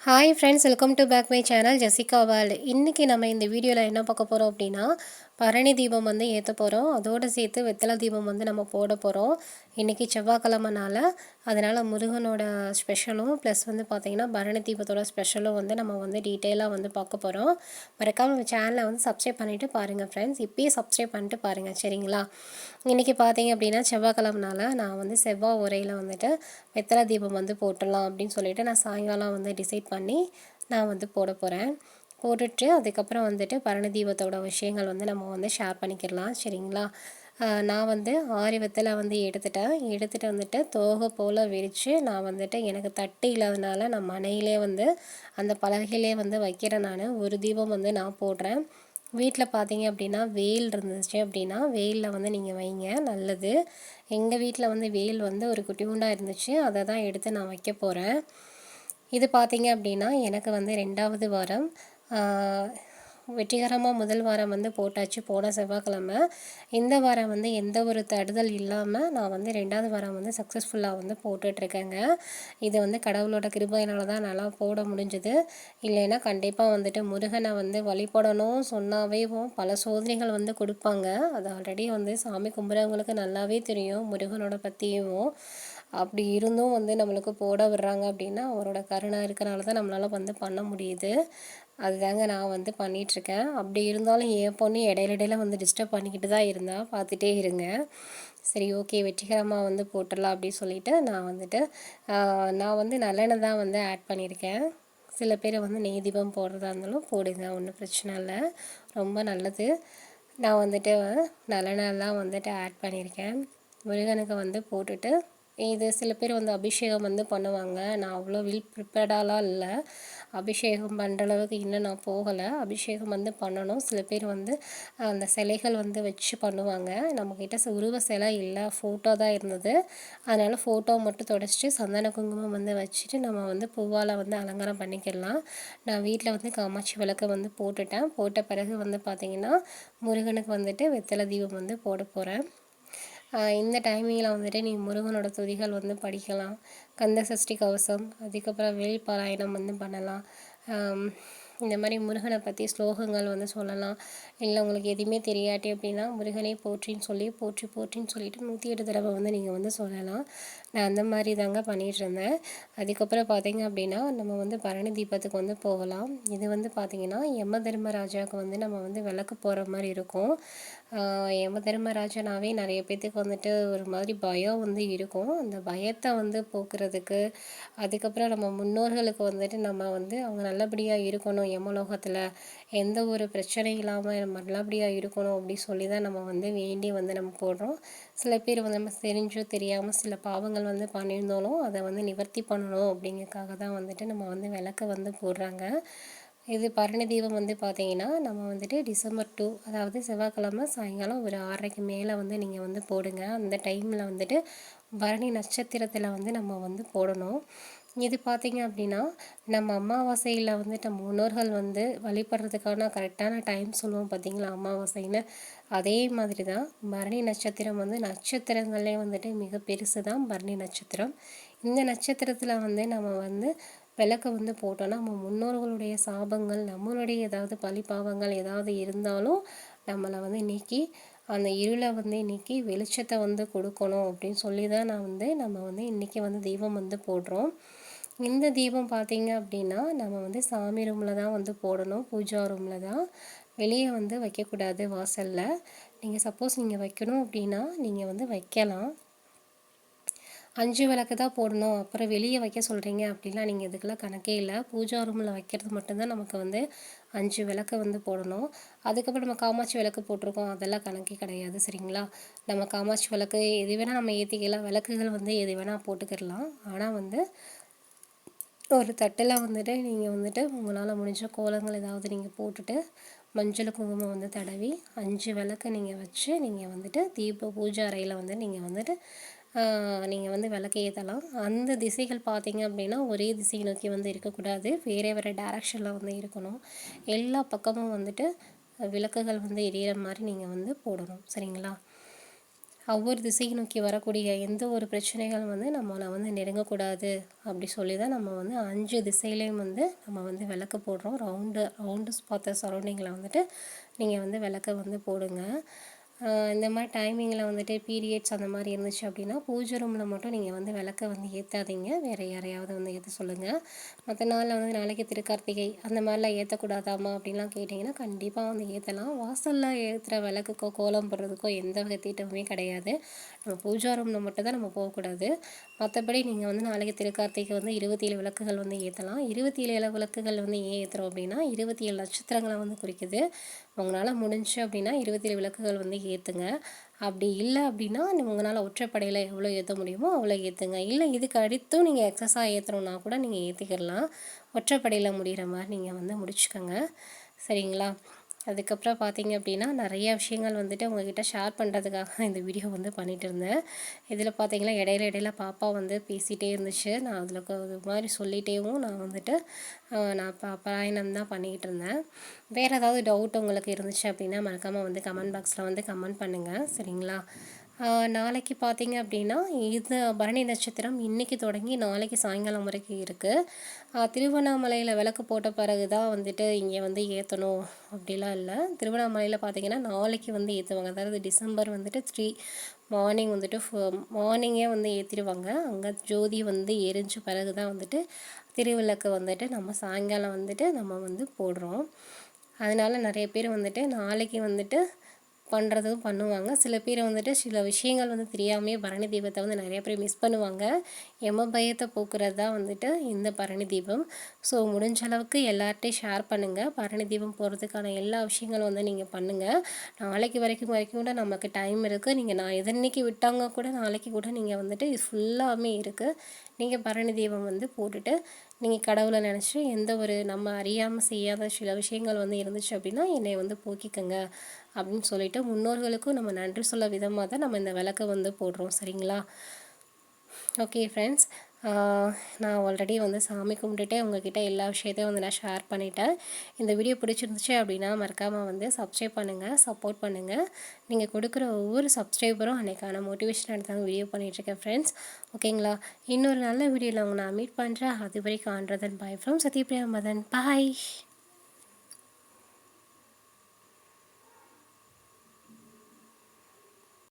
Hi friends welcome to back my channel Jessica world இன்றைக்கி நம்ம இந்த வீடியோவில் என்ன பார்க்க போகிறோம் அப்படின்னா பரணி தீபம் வந்து ஏற்ற போகிறோம் அதோடு சேர்த்து வெத்தலை தீபம் வந்து நம்ம போட போகிறோம் இன்றைக்கி செவ்வாய்க்கிழமைனால அதனால் முருகனோட ஸ்பெஷலும் ப்ளஸ் வந்து பார்த்திங்கன்னா பரணி தீபத்தோட ஸ்பெஷலும் வந்து நம்ம வந்து டீட்டெயிலாக வந்து பார்க்க போகிறோம் மறக்காமல் நம்ம சேனலை வந்து சப்ஸ்கிரைப் பண்ணிவிட்டு பாருங்கள் ஃப்ரெண்ட்ஸ் இப்போயே சப்ஸ்கிரைப் பண்ணிட்டு பாருங்கள் சரிங்களா? இன்றைக்கி பார்த்தீங்க அப்படின்னா செவ்வாய்க்கிழமனால நான் வந்து செவ்வாய் உரையில் வந்துட்டு வெத்தலை தீபம் வந்து போட்டுடலாம் அப்படின்னு சொல்லிட்டு நான் சாயங்காலம் வந்து டிசைட் பண்ணி நான் வந்து போட போகிறேன் போட்டுட்டு அதுக்கப்புறம் வந்துட்டு பரணி தீபத்தோட விஷயங்கள் வந்து நம்ம வந்து ஷேர் பண்ணிக்கிடலாம். சரிங்களா? நான் வந்து ஆரி வெத்தலை வந்து எடுத்துட்டேன். எடுத்துகிட்டு வந்துட்டு தோகை போல் விரித்து நான் வந்துட்டு எனக்கு தட்டு இல்லாதனால நான் மனையிலே வந்து அந்த பலகையிலே வந்து வைக்கிறேன் நான். ஒரு தீபம் வந்து நான் போடுறேன். வீட்டில் பார்த்தீங்க அப்படின்னா வெயில் இருந்துச்சு அப்படின்னா வெயிலில் வந்து நீங்கள் வைங்க நல்லது. எங்கள் வீட்டில் வந்து வெயில் வந்து ஒரு குட்டியூண்டாக இருந்துச்சு. அதை தான் எடுத்து நான் வைக்க போகிறேன் இது பார்த்தீங்க அப்படின்னா எனக்கு வந்து ரெண்டாவது வாரம். வெற்றிகரமாக முதல் வாரம் வந்து போட்டாச்சு. போன செவ்வாய்க்கிழமை. இந்த வாரம் வந்து எந்த ஒரு தடுதல் இல்லாமல் நான் வந்து ரெண்டாவது வாரம் வந்து சக்ஸஸ்ஃபுல்லாக வந்து போட்டுட்ருக்கேங்க. இது வந்து கடவுளோட கிருபையினால தான் நல்லா போட முடிஞ்சுது. இல்லைன்னா கண்டிப்பாக வந்துட்டு முருகனை வந்து வழிபடணும் சொன்னாவே பல சோதனைகள் வந்து கொடுப்பாங்க. அது ஆல்ரெடி வந்து சாமி கும்பிட்றவங்களுக்கு நல்லாவே தெரியும். முருகனோட பற்றியும் அப்படி இருந்தும் வந்து நம்மளுக்கு போட விடுறாங்க அப்படின்னா அவரோட கருணை இருக்கிறனால தான் நம்மளால் வந்து பண்ண முடியுது. அதுதாங்க நான் வந்து பண்ணிகிட்ருக்கேன் அப்படி இருந்தாலும் என் பொண்ணு இடையில இடையில வந்து டிஸ்டர்ப் பண்ணிக்கிட்டு தான் இருந்தால் பார்த்துட்டே இருங்க. சரி ஓகே வெற்றிகரமாக வந்து போட்டுடலாம் அப்படின்னு சொல்லிட்டு நான் வந்துட்டு நான் வந்து நல்லெண்ணெய் தான் வந்து ஆட் பண்ணியிருக்கேன். சில பேர் வந்து நெய் தீபம் போடுறதா இருந்தாலும் போடுங்க ஒன்றும் பிரச்சனை இல்லை. ரொம்ப நல்லது. நான் வந்துட்டு நல்லெண்ணெய்லாம் வந்துட்டு ஆட் பண்ணியிருக்கேன். முருகனுக்கு வந்து போட்டுட்டு இது சில பேர் வந்து அபிஷேகம் வந்து பண்ணுவாங்க. நான் அவ்வளோ வில் ப்ரிப்பேர்டாலாம் இல்லை. அபிஷேகம் பண்ணுற அளவுக்கு இன்னும் நான் போகலை. அபிஷேகம் வந்து பண்ணணும். சில பேர் வந்து அந்த சிலைகள் வந்து வச்சு பண்ணுவாங்க. நம்மக்கிட்ட உருவ சிலை இல்லை. ஃபோட்டோ தான் இருந்தது. அதனால் ஃபோட்டோ மட்டும் தொடச்சிட்டு சந்தன குங்குமம் வந்து வச்சுட்டு நம்ம வந்து பூவால் வந்து அலங்காரம் பண்ணிக்கலாம். நான் வீட்டில் வந்து காமாட்சி விளக்கு வந்து போட்டுட்டேன். போட்ட பிறகு வந்து பார்த்திங்கன்னா முருகனுக்கு வந்துட்டு வெத்தலை தீபம் வந்து போட போகிறேன் இந்த டைமிங்கில் வந்துட்டு நீ முருகனோட துதிகள் வந்து படிக்கலாம். கந்த சஷ்டி கவசம் அதுக்கப்புறம் வெளிப்பாராயணம் பாராயணம் வந்து பண்ணலாம். இந்த மாதிரி முருகனை பற்றி ஸ்லோகங்கள் வந்து சொல்லலாம். இல்லை உங்களுக்கு எதுவுமே தெரியாட்டி அப்படின்னா முருகனை போற்றின்னு சொல்லி போற்றி போற்றின்னு சொல்லிட்டு நூற்றி எட்டு தடவை வந்து நீங்கள் வந்து சொல்லலாம். நான் அந்த மாதிரி தாங்க பண்ணிகிட்டு இருந்தேன். அதுக்கப்புறம் பார்த்தீங்க அப்படின்னா நம்ம வந்து பரணி தீபத்துக்கு வந்து போகலாம். இது வந்து பார்த்திங்கன்னா யம தர்மராஜாவுக்கு வந்து நம்ம வந்து விளக்கு போகிற மாதிரி இருக்கும். யம தர்மராஜனாவே நிறைய பேர்த்துக்கு வந்துட்டு ஒரு மாதிரி பயம் வந்து இருக்கும். அந்த பயத்தை வந்து போக்குறதுக்கு அதுக்கப்புறம் நம்ம முன்னோர்களுக்கு வந்துட்டு நம்ம வந்து அவங்க நல்லபடியாக இருக்கணும். யமலோகத்தில் எந்த ஒரு பிரச்சனையும் இல்லாமல் நம்ம நல்லபடியாக இருக்கணும் அப்படி சொல்லி தான் நம்ம வந்து வேண்டி வந்து நம்ம போடுறோம். சில பேர் வந்து நம்ம தெரிஞ்சோ தெரியாமல் சில பாவங்கள் வந்து பண்ணியிருந்தாலும் அதை வந்து நிவர்த்தி பண்ணணும் அப்படிங்கிறதுக்காக தான் வந்துட்டு நம்ம வந்து விளக்க வந்து போடுறாங்க. இது பரணி தீபம் வந்து பார்த்தீங்கன்னா நம்ம வந்துட்டு டிசம்பர் டூ அதாவது செவ்வாய்க்கிழமை சாயங்காலம் ஒரு ஆறரைக்கு மேலே வந்து நீங்கள் வந்து போடுங்க. அந்த டைமில் வந்துட்டு பரணி நட்சத்திரத்தில் வந்து நம்ம வந்து போடணும். இது பார்த்திங்க அப்படின்னா நம்ம அமாவாசையில் வந்துட்டு நம்ம முன்னோர்கள் வந்து வழிபடுறதுக்கான கரெக்டான டைம் சொல்லுவோம் பார்த்திங்களா அமாவாசைன்னு. அதே மாதிரி தான் பரணி நட்சத்திரம் வந்து நட்சத்திரங்களே வந்துட்டு மிக பெருசு தான் பரணி நட்சத்திரம். இந்த நட்சத்திரத்தில் வந்து நம்ம வந்து விளக்க வந்து போட்டோன்னா நம்ம முன்னோர்களுடைய சாபங்கள் நம்மளுடைய ஏதாவது பழி பாவங்கள் ஏதாவது இருந்தாலும் நம்மளை வந்து நீக்கி அந்த இருளை வந்து இன்றைக்கி வெளிச்சத்தை வந்து கொடுக்கணும் அப்படின்னு சொல்லி தான் நான் வந்து நம்ம வந்து இன்றைக்கி வந்து தீபம் வந்து போடுறோம். இந்த தீபம் பார்த்திங்க அப்படின்னா நம்ம வந்து சாமி ரூமில் தான் வந்து போடணும் பூஜா ரூமில் தான். வெளியே வந்து வைக்கக்கூடாது வாசலில். நீங்கள் சப்போஸ் நீங்கள் வைக்கணும் அப்படின்னா நீங்கள் வந்து வைக்கலாம். அஞ்சு விளக்கு தான் போடணும். அப்புறம் வெளியே வைக்க சொல்கிறீங்க அப்படிலாம் நீங்கள் இதுக்கெல்லாம் கணக்கே இல்லை. பூஜா ரூமில் வைக்கிறது மட்டும்தான் நமக்கு வந்து அஞ்சு விளக்கு வந்து போடணும். அதுக்கப்புறம் நம்ம காமாட்சி விளக்கு போட்டிருக்கோம். அதெல்லாம் கணக்கே கிடையாது சரிங்களா? நம்ம காமாட்சி விளக்கு எது வேணால் நம்ம ஏற்றிக்கலாம் விளக்குகள் வந்து எது வேணால் போட்டுக்கிடலாம். ஆனால் வந்து ஒரு தட்டில் வந்துட்டு நீங்கள் வந்துட்டு உங்களால் முடிஞ்ச கோலங்கள் ஏதாவது நீங்கள் போட்டுட்டு மஞ்சள் குங்குமம் வந்து தடவி அஞ்சு விளக்கு நீங்கள் வச்சு நீங்கள் வந்துட்டு தீப பூஜை அறையில் வந்து நீங்கள் வந்துட்டு நீங்கள் வந்து விளக்கு ஏற்றலாம் அந்த திசைகள் பார்த்தீங்க அப்படின்னா ஒரே திசையை நோக்கி வந்து இருக்கக்கூடாது. வேறு வேறு டேரக்ஷனில் வந்து இருக்கணும். எல்லா பக்கமும் வந்துட்டு விளக்குகள் வந்து எரியிற மாதிரி நீங்கள் வந்து போடணும். சரிங்களா? ஒவ்வொரு திசையை நோக்கி வரக்கூடிய எந்த ஒரு பிரச்சனைகள் வந்து நம்மளை வந்து நெருங்கக்கூடாது அப்படி சொல்லி தான் நம்ம வந்து அஞ்சு திசையிலையும் வந்து நம்ம வந்து விளக்கு போடுறோம். ரவுண்டு ரவுண்டு பார்த்த சரௌண்டிங்கில் வந்துட்டு நீங்கள் வந்து விளக்க வந்து போடுங்க. இந்த மாதிரி டைமிங்கில் வந்துட்டு பீரியட்ஸ் அந்த மாதிரி இருந்துச்சு அப்படின்னா பூஜை ரூமில் மட்டும் நீங்கள் வந்து விளக்க வந்து ஏற்றாதீங்க வேறு யாரையாவது வந்து ஏற்ற சொல்லுங்கள் மற்ற நாளில் வந்து நாளைக்கு திருக்கார்த்திகை அந்த மாதிரிலாம் ஏற்றக்கூடாதாமா அப்படின்லாம் கேட்டிங்கன்னா கண்டிப்பாக வந்து ஏற்றலாம் வாசலில் ஏற்றுற விளக்குக்கோ கோலம் போடுறதுக்கோ எந்த வகை தீட்டமுமே கிடையாது. நம்ம பூஜா ரூமில் மட்டும் தான் நம்ம போகக்கூடாது. மற்றபடி நீங்கள் வந்து நாளைக்கு திருக்கார்த்திகை வந்து இருபத்தி ஏழு விளக்குகள் வந்து ஏற்றலாம் இருபத்தி ஏழு விளக்குகள் வந்து ஏன் ஏற்றுறோம் அப்படின்னா இருபத்தி ஏழு நட்சத்திரங்களை வந்து குறிக்குது. உங்களால் முடிஞ்சு அப்படின்னா இருபத்தேழு விளக்குகள் வந்து ஏற்றுங்க அப்படி இல்லை அப்படின்னா உங்களால் ஒற்றைப்படையில் எவ்வளோ ஏற்ற முடியுமோ அவ்வளோ ஏற்றுங்க இல்லை இதுக்கு அடுத்தும் நீங்கள் எக்ஸஸாக ஏற்றணுன்னா கூட நீங்கள் ஏற்றிக்கிடலாம் ஒற்றைப்படையில் முடிகிற மாதிரி நீங்கள் வந்து முடிச்சுக்கோங்க. சரிங்களா? அதுக்கப்புறம் பார்த்தீங்க அப்படின்னா நிறைய விஷயங்கள் வந்துட்டு உங்ககிட்ட ஷேர் பண்ணுறதுக்காக இந்த வீடியோ வந்து பண்ணிகிட்டு இருந்தேன். இதில் பார்த்தீங்கன்னா இடையில இடையில பாப்பா வந்து பேசிகிட்டே இருந்துச்சு. நான் அதில் இது மாதிரி சொல்லிகிட்டேவும் நான் வந்துட்டு நான் ப பாராயணம் தான் பண்ணிக்கிட்டு இருந்தேன். வேறு ஏதாவது டவுட் உங்களுக்கு இருந்துச்சு அப்படின்னா மறக்காமல் வந்து கமெண்ட் பாக்ஸில் வந்து கமெண்ட் பண்ணுங்கள் சரிங்களா? நாளைக்கு பார்த்தீங்க அப்படின்னா இது பரணி நட்சத்திரம் இன்றைக்கி தொடங்கி நாளைக்கு சாயங்காலம் வரைக்கும் இருக்குது திருவண்ணாமலையில் விளக்கு போட்ட பிறகு தான் வந்துட்டு இங்கே வந்து ஏற்றணும் அப்படிலாம் இல்லை. திருவண்ணாமலையில் பார்த்தீங்கன்னா நாளைக்கு வந்து ஏற்றுவாங்க அதாவது டிசம்பர் வந்துட்டு த்ரீ மார்னிங் வந்துட்டு மார்னிங்கே வந்து ஏற்றிடுவாங்க அங்கே ஜோதி வந்து எரிஞ்ச பிறகு தான் வந்துட்டு திருவிளக்கு வந்துட்டு நம்ம சாயங்காலம் வந்துட்டு நம்ம வந்து போடுறோம். அதனால் நிறைய பேர் வந்துட்டு நாளைக்கு வந்துட்டு பண்ணுறதும் பண்ணுவாங்க. சில பேர் வந்துட்டு சில விஷயங்கள் வந்து தெரியாமே பரணி தீபத்தை வந்து நிறைய பேர் மிஸ் பண்ணுவாங்க. எம பயத்தை போக்குறது தான் வந்துட்டு இந்த பரணி தீபம். ஸோ முடிஞ்ச அளவுக்கு எல்லார்ட்டையும் ஷேர் பண்ணுங்கள் பரணி தீபம் போகிறதுக்கான எல்லா விஷயங்களும் வந்து நீங்கள் பண்ணுங்கள் நாளைக்கு வரைக்கும் வரைக்கும் கூட நமக்கு டைம் இருக்குது நீங்கள் நான் எதன்னைக்கு விட்டாங்க கூட நாளைக்கு கூட நீங்கள் வந்துட்டு இது ஃபுல்லாமே இருக்குது நீங்கள் பரணி தீபம் வந்து போட்டுட்டு நீங்கள் கடவுளை நினச்சி எந்த ஒரு நம்ம அறியாமல் செய்யாத சில விஷயங்கள் வந்து இருந்துச்சு அப்படின்னா என்னை வந்து போக்கிக்கங்க அப்படின்னு சொல்லிட்டு முன்னோர்களுக்கும் நம்ம நன்றி சொல்ல விதமாக தான் நம்ம இந்த விளக்கை வந்து போடுறோம். சரிங்களா? ஓகே ஃப்ரெண்ட்ஸ் நான் ஆல்ரெடி வந்து சாமி கும்பிட்டுட்டே உங்ககிட்ட எல்லா விஷயத்தையும் வந்து நான் ஷேர் பண்ணிட்டேன். இந்த வீடியோ பிடிச்சிருந்துச்சு அப்படின்னா மறக்காமல் வந்து சப்ஸ்கிரைப் பண்ணுங்கள் சப்போர்ட் பண்ணுங்கள் நீங்கள் கொடுக்குற ஒவ்வொரு சப்ஸ்கிரைபரும் அன்றைக்கான மோட்டிவேஷன் எடுத்தாங்க வீடியோ பண்ணிகிட்ருக்கேன் ஃப்ரெண்ட்ஸ் ஓகேங்களா இன்னொரு நல்ல வீடியோவில் உங்களை நான் மீட் பண்ணுறேன் அது வரைக்கும் ஆன்றதன் bye from Sathyapriya Madhan bye